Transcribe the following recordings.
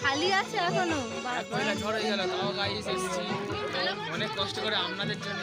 খালি আছে এখনও। ঝড় হয়ে গেল তাও গাড়ি এসেছি অনেক কষ্ট করে আপনাদের জন্য।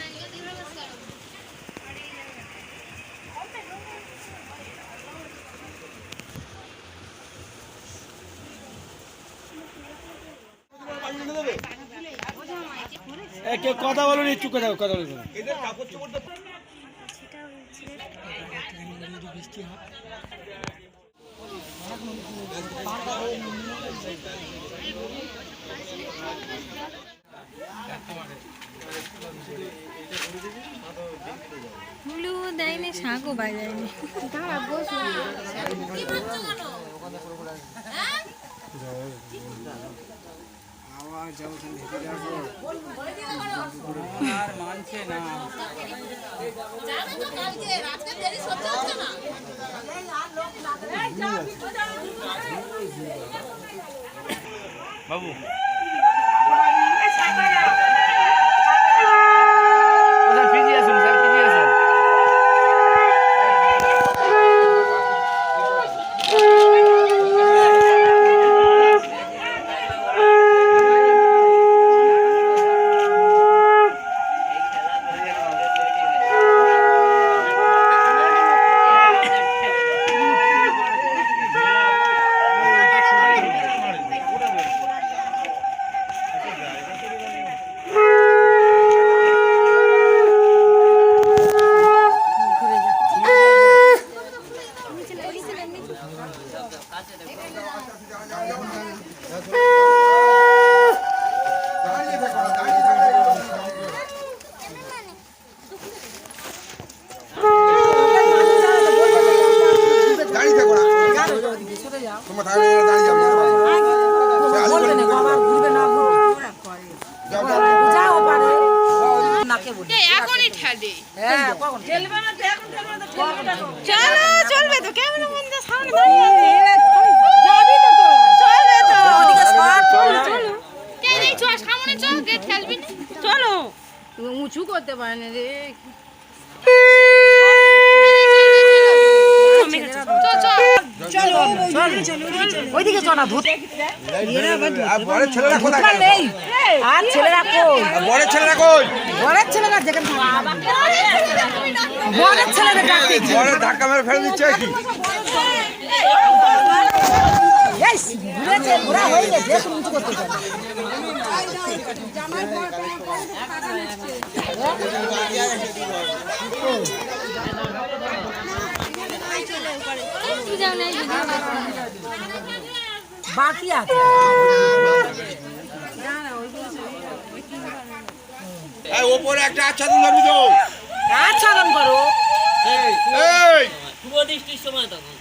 কথা বলো নি চুপ কথা কথা বলো ব্লু দেয়নি শাঁখও বাজায়নি। দাঁড়া বসো। আর মানছে না বাবু। করতে পারে না রে। চ চ ওইদিকে চল না ধুত বড় ছেলেরা কোথায়? নেই আর ছেলেরা কই? বড় ছেলেরা কই? বড়ের ছেলেরা যেখানে বড়ের ছেলেদের ডাকতে বড় ধাক্কা মেরে ফেলে দিচ্ছে কি? হয়ে গেছে তুমি করতে বাকি আছে। ওপরে একটা আচ্ছাদন ধরবি তো। আচ্ছাদন করো। এই। শুভ দৃষ্টির সময় তখন।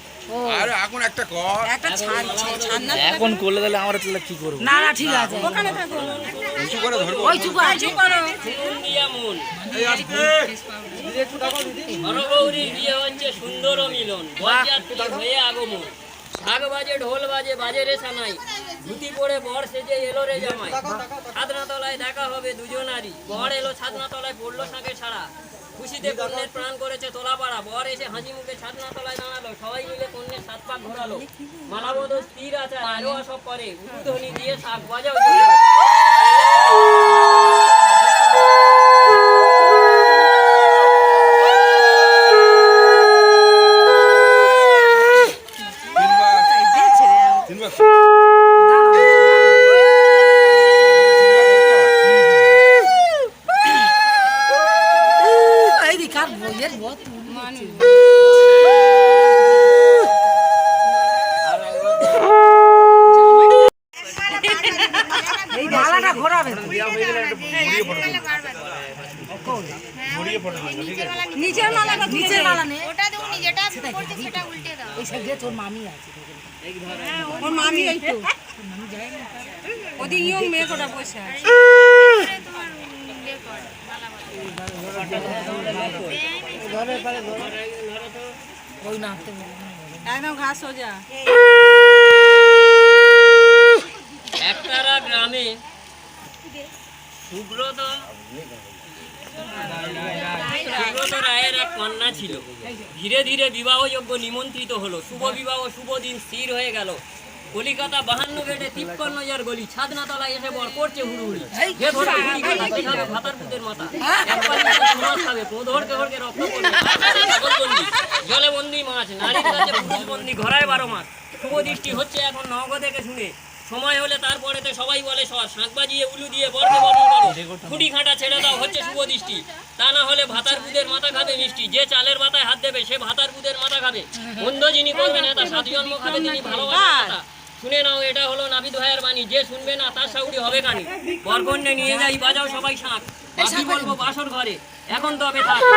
আরে এখন একটা কর। একটা ছাড় ছাড় না। এখন করলে তাহলে আমরা তাহলে কি করব? না না ঠিক আছে। ওখানে থাকো। উঁচু করে ধরবো। ওই চুপ চুপ করো। দিয়া মন এই আসবে হরগৌরীর বিয়ে হচ্ছে সুন্দর মিলন বরযাত্রী হয়ে আগমন। ঢাক বাজে ঢোল বাজে বাজে রে সানাই। ধুতি পরে বর সেজে এলো রে জামাই। ছাদনা তলায় দেখা হবে দুজনারই। বর এলো ছাদনা তলায় পড়ল সাঁকে ছাড়া। খুশিতে কন্যের প্রাণ করেছে তোলাপাড়া। বর এসে হাজি মুখে ছাদনা তলায় দাঁড়াল। সবাই মিলে কন্যের সাত পাক ঘোরালো। মালাবদ স্থির আছে আরও সব করে। উদ্বোধনী দিয়ে শাক বাজাও তিনবার তিনবার এইদিকে আর বইয়ের বত এই মালাটা ঘোরাবে তো। নিচের মালাটা নিচের মালা নে ওটা দেবো যেটা করছে সেটা উল্টে দাও এই সাইডে তোর মামি আছে ওর মামি এই তো ঘাস গ্রামে রায়ের এক কন্যা ছিল। ধীরে ধীরে বিবাহযোগ্য নিমন্ত্রিত হলো। শুভ বিবাহ, শুভ দিন স্থির হয়ে গেল। কলিকাতা বাহান্ন গেটে তিপ্পান্ন হাজার গলি ছাদনা তলায় এসে বর করছে হুড়ুহুড়ি যে ধরবে কলিকাতা খাবে ভাতার পুতের মাথা। এক মাছ খাবে পোধরকে হরকে রক্ত জলে বন্দি মাছ নারীর কাছে পুরুষ বন্দি ঘরায় বারো মাস শুভ দৃষ্টি হচ্ছে এখন নগ থেকে শুনে। সময় হলে তারপরেতে সবাই বলে সর শাঁখ বাজিয়ে উলু দিয়ে বরকে বরণ করো। খুঁটি খাঁটা ছেড়ে দাও হচ্ছে শুভ দৃষ্টি। তা না হলে ভাতার পুদের মাথা খাবে মিষ্টি। যে চালের মাথায় হাত দেবে সে ভাতার পুদের মাথা খাবে। বন্ধ যিনি করবেন এটা সাত জন্ম খাবে তিনি ভালোবাসার কথা। শুনে নাও এটা হলো নাবিদ ভাইয়ের বাণী। যে শুনবে না তার সাউরি হবে কানি বরকন্যে নিয়ে যাই বাজাও সবাই শাঁখ। বাকি বলব বাসর ঘরে। এখন তবে থাক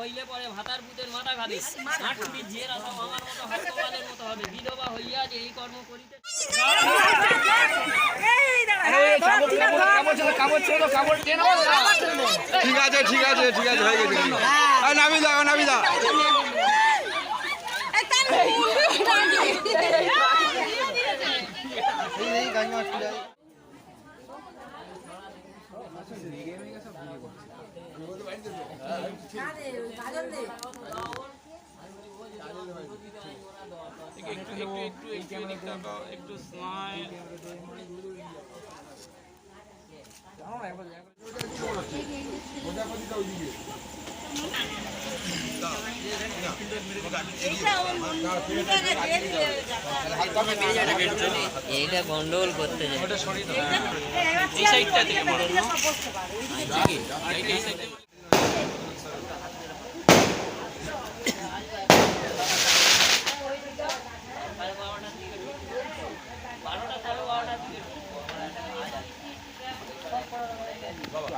হইলে পরে ভাতার পুতের মাথা খাবে মাঠুরি যে রাসা ভাঙার মতো হস্তবালের মতো হবে। বিধবা হইয়া যে এই কর্ম করিতে ঠিক আছে ঠিক আছে ঠিক আছে হয়ে গেছে নামি দাও নামি দাও। গাড়ি মাছ একটু একটু একটু একটু স্মাইল এইটা গন্ডগোল করতে যায়। এই সাইডটা থেকে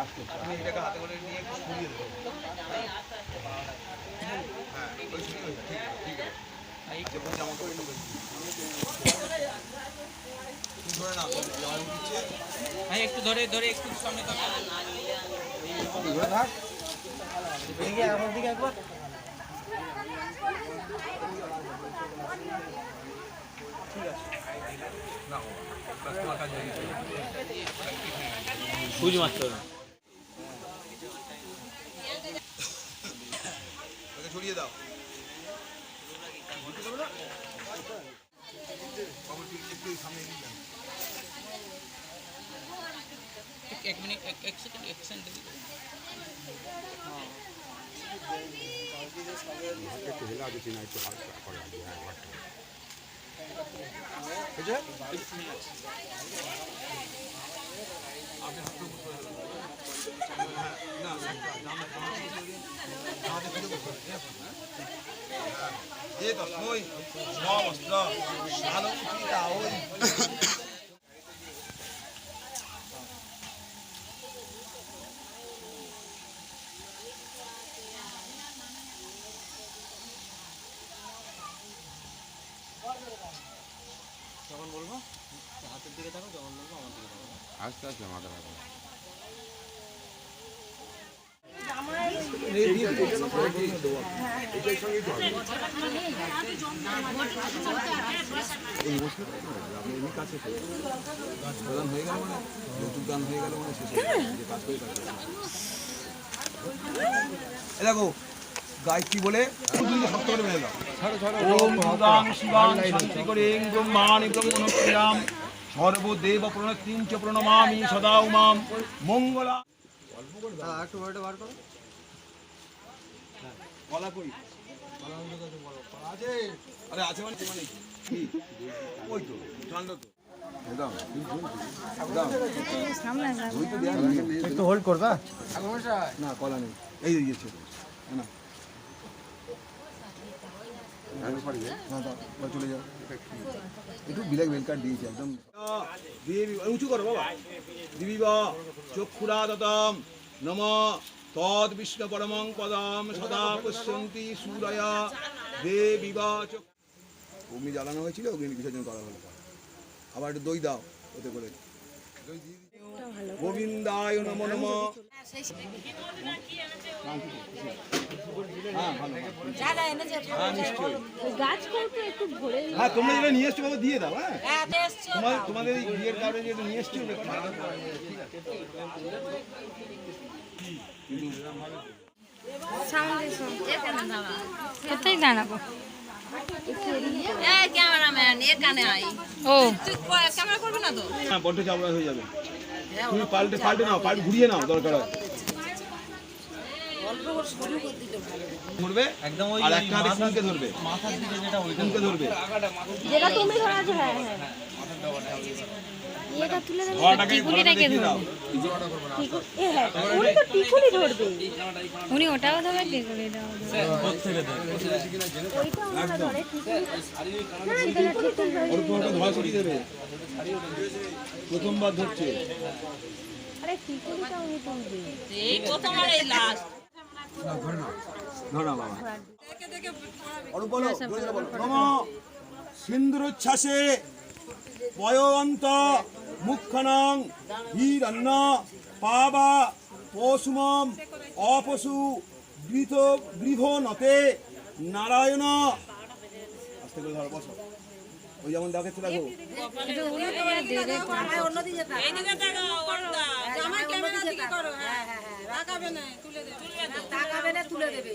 বড় আপনি এটাকে হাতে করে নিয়ে একটু সরিয়ে দেবেন হ্যাঁ ওই ঠিক আছে ঠিক আছে জামা কাপড় ঢুকে তুমি ধরে ভাই একটু ধরে ধরে একটু সামনে তো ধরে থাক এদিকে আমার দিকে একবার সুজ মারতে হবে ওকে ছড়িয়ে দাও খবর ঠিক একটু সামনে এগিয়ে যান। এক মিনিট এক এক সেকেন্ড এক সেকেন্ড এই তো ওই সব অস্ত্র ভালো উঠিটা ওই প্রধান হয়ে গেল মানে যৌতুক দান হয়ে গেল মানে শেষ হয়ে গেল। যে কাজ করে কাজ করে। দেখো গায়ত্রী বলে করে ওম দুর্গাং শিবাং শান্তি করে ব্রহ্মাণি ব্রহ্মণপ্রিয়াম সর্বদেব প্রণতিং চ প্রণমামি সদা উমাম মঙ্গলা একটু বার করো। কলা কই? কলা বলো কলা আরে আছে মানে মানে কি? ওই তো ঠান্ডা তো। দাও দাও ওই তো দেয়া একটু হোল্ড করবা? না কলা নেই। এই দিয়েছে না বল চলে যাও একটু বিলাক বেলকার দিয়েছে একদম। দেবী উঁচু করো বাবা। দিবি বা চক্ষুরাদতম নম তদ বিষ্ণু পরমং পদম সদা পশ্যন্তি সুরয়া। দেবী বা চক অগ্নি জ্বালানো হয়েছিল অগ্নি বিসর্জন করা হলো। আবার একটু দই দাও ওতে করে। গোবিন্দায় নম নম। হ্যাঁ হ্যাঁ হ্যাঁ তোমরা যেটা নিয়ে এসছো দিয়ে দাও হ্যাঁ। তোমার তোমাদের এই বিয়ের কারণে যেটা নিয়ে এসছো ওটা ঠিক আছে কোথায় দাঁড়াবো ক্যামেরাম্যান এখানে আই ও। ক্যামেরা করবি না তো? বড্ড চাপড়া হয়ে যাবে। তুমি পাল্টে পাল্টে নাও পাল্টে ঘুরিয়ে নাও দরকার হয়। ধরবে একদম ওই আর একটা হাতে ধরবে। মাথার দিকে যেটা ওই ধরবে। যেটা তুমি ধরেছো হ্যাঁ হ্যাঁ। এটা তুলে ধরবে। হ্যাঁ উনি তো টিকুলি ধরবে। উনি ওটাও ধরবে ধরবে। প্রথমবার ধরছে। আরে টিকুলিটা উনি তুলবে। এই প্রথম এই লাস্ট ধরো না পয়ন্ত মুখনং হিরণ্য পাবা, পশুমম, অপশু বৃথ গৃহ নতে, নারায়ণ। আস্তে করে ধরো, বসো। ওই যেমন দেখো। হ্যাঁ তাকাবে তুলে দেবে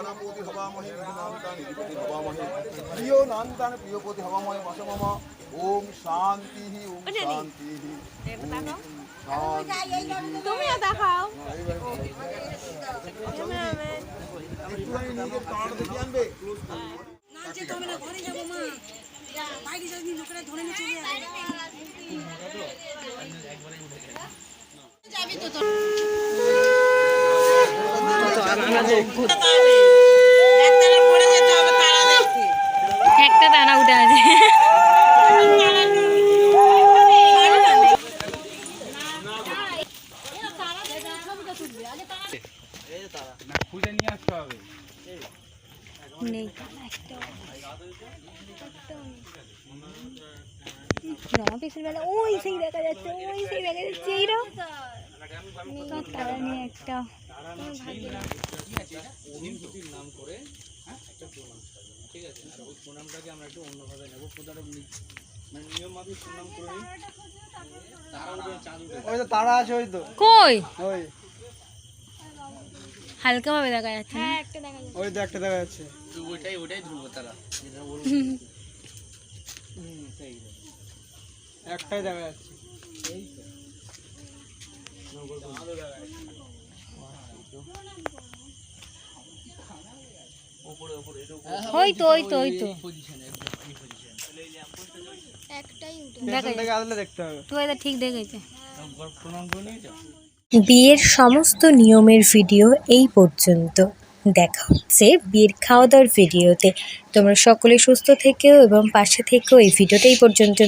গণপতি হবামহে নিধিপতি হবামহে। প্রিয় নন্দন প্রিয়পতি হবামহে বসমম ওম শান্তি ওম শান্তি। তুমিও দেখাও। একটুখানি নিজের কার্ড দেখে আনবে? না যেতে হবে না ঘরে যাব মা। বাইরে যাবি লোকেরা ধরে নিয়ে চলে যাবে একটা দানা উঠে আছে একটা। নাম করে ঠিক আছে আর ওই প্রণামটাকে আমরা একটু অন্যভাবে নেব। প্রতারক মানে নিয়ম মাফিক প্রণাম করে ওই তো তারা আছে ওই তো। কই? ওই। হালকা ভাবে দেখা যাচ্ছে হ্যাঁ একটা দেখা যাচ্ছে। ওই তো একটা দেখা যাচ্ছে। ওইটাই ওইটাই ধরবো তারা। যেটা বলব হুম সেই একটাই দেখা যাচ্ছে। তো। ওই তো ওই তো যাও। বিয়ের সমস্ত নিয়মের ভিডিও এই পর্যন্ত। দেখা হচ্ছে বিয়ের খাওয়া দাওয়ার ভিডিওতে। তোমরা সকলে সুস্থ থেকেও এবং পাশে থেকেও এই ভিডিওটা এই পর্যন্ত